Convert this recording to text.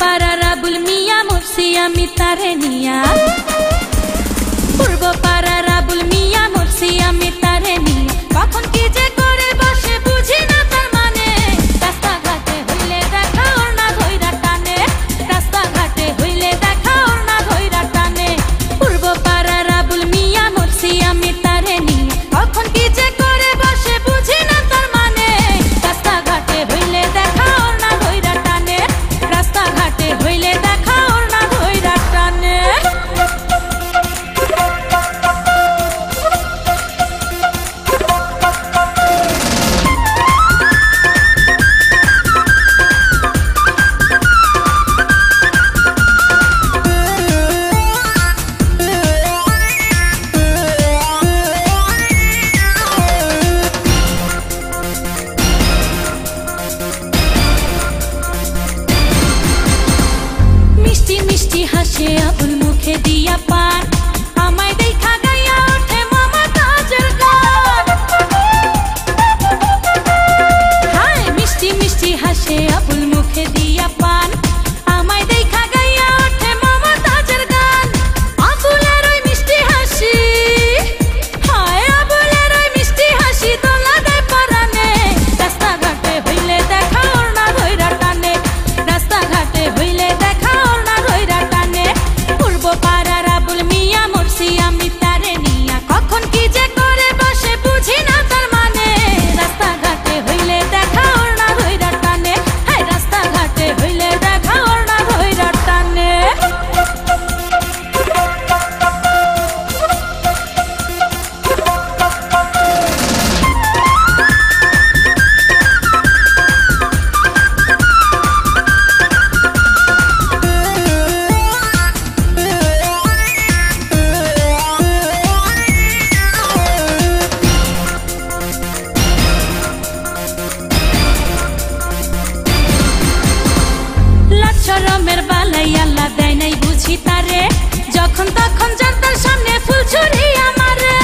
পাড়ার আবুল মিয়া মুর্শি আমি তারে নিয়া। up চরমের বালাই আল্লাহ দেয় নাই বুঝি তারে। যখন তখন জানতার সামনে ফুল ছুরি আমারে।